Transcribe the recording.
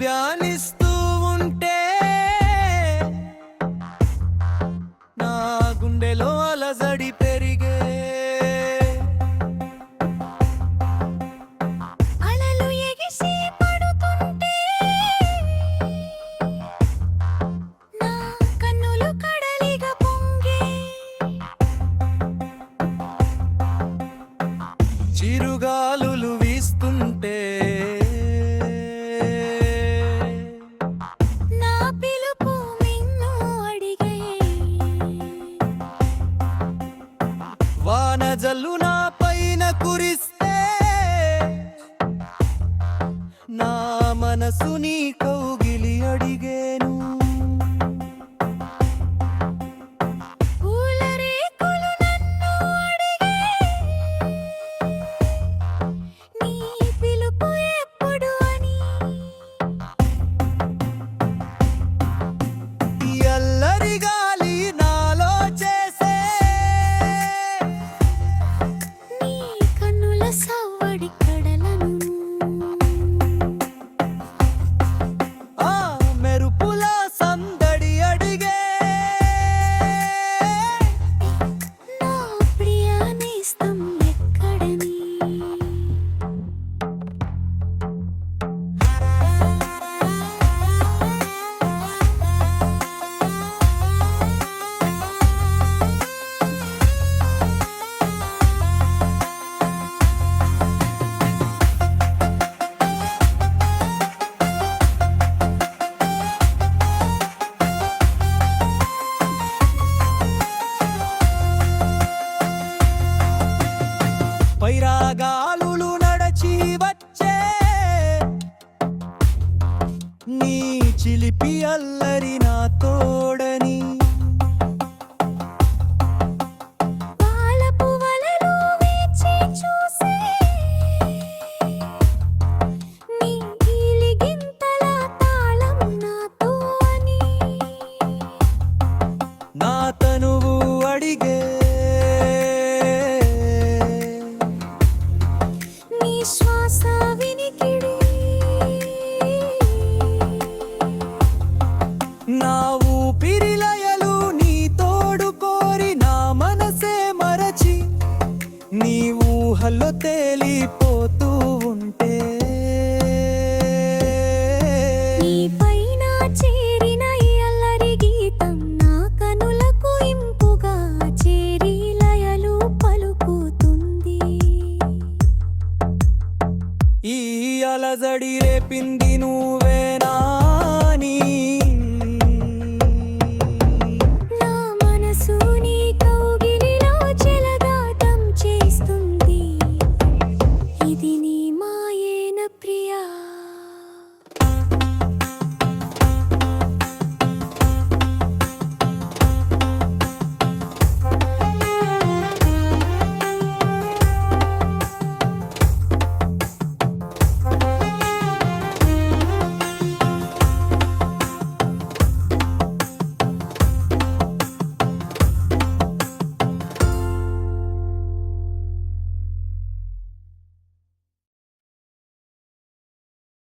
ధ్యానిస్తూ ఉంటే నా గుండెలో అలజడి పెరిగే. అలలు ఎగిసి పడుతుంటే నా కన్నులు కడలిగా పొంగే. చిరుగాలులు వీస్తుంటే జల్లు నా పైన కురిస్తే నా మనసు నీకో గాలులు నడచి వచ్చే నీ చిలిపి అల్లరి నా తోడని ఊహల్లో తేలిపోతూ ఉంటే. పైన చేరిన ఈ అల్లరి గీతం నా కనులకు ఇంపుగా చేరి లయలు పలుకుతుంది. ఈ అలజడి రేపింది నువ్వేనా నీ